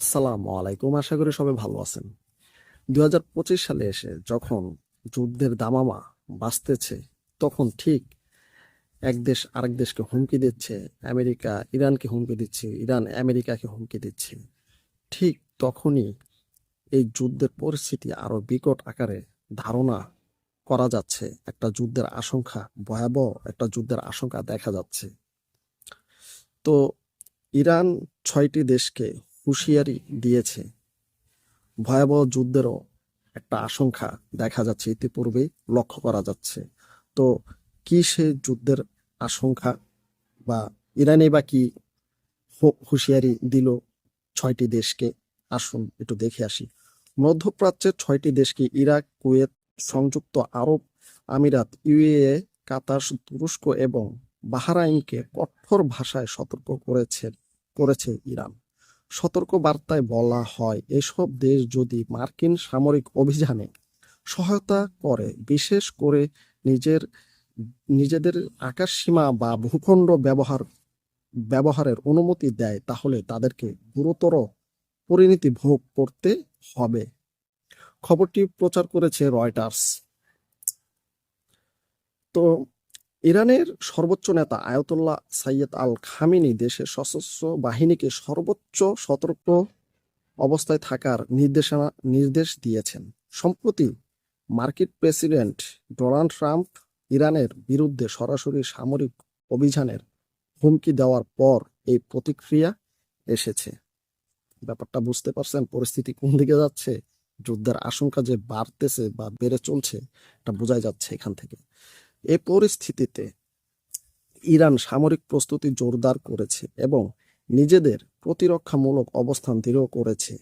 আসসালামু আলাইকুম। আশা করি সবাই ভালো আছেন। দু হাজার পঁচিশ সালে এসে যখন যুদ্ধের দামামা বাঁচতেছে, তখন ঠিক এক দেশ আরেক দেশকে হুমকি দিচ্ছে। আমেরিকা ইরানকে হুমকি দিচ্ছে, ইরান আমেরিকাকে হুমকি দিচ্ছে। ঠিক তখনই এই যুদ্ধের পরিস্থিতি আরও বিকট আকারে ধারণা করা যাচ্ছে। একটা যুদ্ধের আশঙ্কা ভয়াবহ একটা যুদ্ধের আশঙ্কা দেখা যাচ্ছে। তো ইরান ছয়টি দেশকে হুঁশিয়ারি দিয়েছে। ভয়াবহ যুদ্ধেরও একটা আশঙ্কা দেখা যাচ্ছে, ইতিপূর্বেই লক্ষ্য করা যাচ্ছে। তো কি সে যুদ্ধের আশঙ্কা বা ইরানে বা কি হুঁশিয়ারি দিল ছয়টি দেশকে? আসুন একটু দেখে আসি। মধ্যপ্রাচ্যের ছয়টি দেশকে ইরাক, কুয়েত, সংযুক্ত আরব আমিরাত, ইউএএ, কাতার, তুরস্ক এবং বাহারাইনকে কঠোর ভাষায় সতর্ক করেছে করেছে ইরান। সতর্ক বার্তায় বলা হয়, এসব দেশ যদি মার্কিন সামরিক অভিযানে সহায়তা করে, বিশেষ করে নিজের, নিজেদের আকাশ সীমা বা ভূখণ্ড ব্যবহার, ব্যবহারের অনুমতি দেয়, তাহলে তাদেরকে গুরুতর পরিণতি ভোগ করতে হবে। খবরটি প্রচার করেছে রয়টার্স। তো ইরানের সর্বোচ্চ নেতা আয়াতুল্লাহ সাইয়েদ আল খামিনি দেশের সশস্ত্র বাহিনীকে সর্বোচ্চ সতর্ক অবস্থায় থাকার নির্দেশনা, নির্দেশ দিয়েছেন। সম্প্রতি মার্কিন প্রেসিডেন্ট ডোনাল্ড ট্রাম্প ইরানের বিরুদ্ধে সরাসরি সামরিক অভিযানের হুমকি দেওয়ার পর এই প্রতিক্রিয়া এসেছে। ব্যাপারটা বুঝতে পারছেন? পরিস্থিতি কোন দিকে যাচ্ছে? যুদ্ধের আশঙ্কা যে বাড়তেছে বা বেড়ে চলছে, এটা বোঝাই যাচ্ছে এখান থেকে। এ পরিস্থিতিতে ইরান সামরিক প্রস্তুতি জোরদার করেছে এবং নিজেদের প্রতিরক্ষামূলক অবস্থান দৃঢ় করেছে।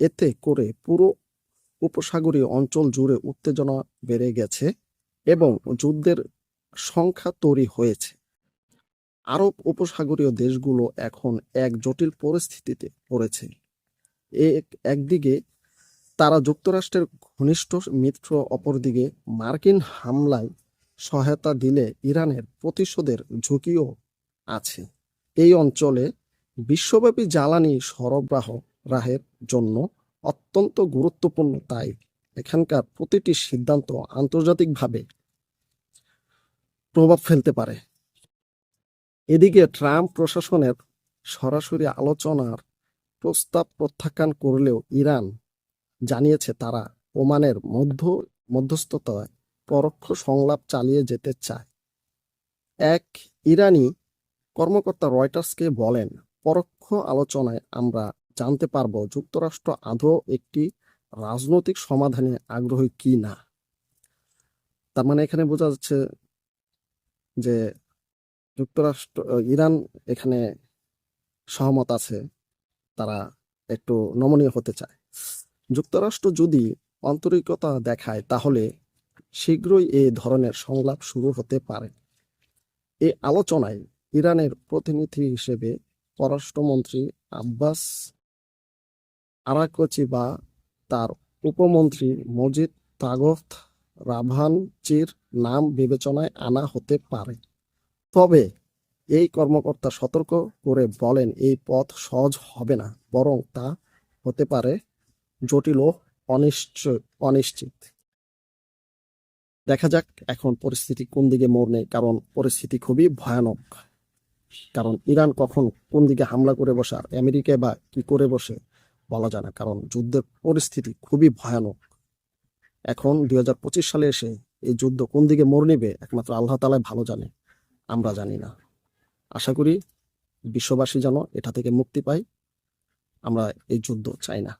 এতে করে পুরো উপসাগরীয় অঞ্চল জুড়ে উত্তেজনা বেড়ে গেছে এবং যুদ্ধের সংখ্যা তৈরি হয়েছে। আরব উপসাগরীয় দেশগুলো এখন এক জটিল পরিস্থিতিতে পড়েছে। এক- একদিকে তারা যুক্তরাষ্ট্রের ঘনিষ্ঠ মিত্র, অপরদিকে মার্কিন হামলায় সহায়তা দিলে ইরানের প্রতিশোধের ঝুঁকিও আছে। এই অঞ্চলে বিশ্বব্যাপী জ্বালানি সরবরাহ রাহের জন্য অত্যন্ত গুরুত্বপূর্ণ, তাই এখানকার প্রতিটি সিদ্ধান্ত আন্তর্জাতিকভাবে প্রভাব ফেলতে পারে। এদিকে ট্রাম্প প্রশাসনের সরাসরি আলোচনার প্রস্তাব প্রত্যাখ্যান করলেও ইরান জানিয়েছে তারা ওমানের মধ্য, মধ্যস্থতায় পরোক্ষ সংলাপ চালিয়ে যেতে চায়। এক, ইরানি কর্মকর্তা রয়টার্সকে বলেন, পরোক্ষ আলোচনায় আমরা জানতে পারব যুক্তরাষ্ট্র আদৌ একটি রাজনৈতিক সমাধানে আগ্রহী কি না। তার মানে এখানে বোঝা যাচ্ছে যে যুক্তরাষ্ট্র, ইরান এখানে সহমত আছে, তারা একটু নমনীয় হতে চায়। যুক্তরাষ্ট্র যদি আন্তরিকতা দেখায়, তাহলে শীঘ্রই এ ধরনের সংলাপ শুরু হতে পারে। এই আলোচনায় ইরানের প্রতিনিধি হিসেবে পররাষ্ট্রমন্ত্রী আব্বাস আরাকচি বা তার উপমন্ত্রী মজিদ তাগত রাভানচির নাম বিবেচনায় আনা হতে পারে। তবে এই কর্মকর্তা সতর্ক করে বলেন, এই পথ সহজ হবে না, বরং তা হতে পারে জটিল ও অনিশ্চয় অনিশ্চিত দেখা যাক এখন পরিস্থিতি কোন দিকে মোড় নেয়, কারণ পরিস্থিতি খুবই ভয়ানক। কারণ ইরান কখন কোন দিকে হামলা করে বসে আর আমেরিকা বা কি করে বসে, বলা যায় না, কারণ যুদ্ধের পরিস্থিতি খুবই ভয়ানক। এখন দুই হাজার পঁচিশ সালে এসে এই যুদ্ধ কোন দিকে মোড় নেবে, একমাত্র আল্লাহ তালাই ভালো জানে, আমরা জানি না। আশা করি বিশ্ববাসী যেন এটা থেকে মুক্তি পায়, আমরা এই যুদ্ধ চাই না।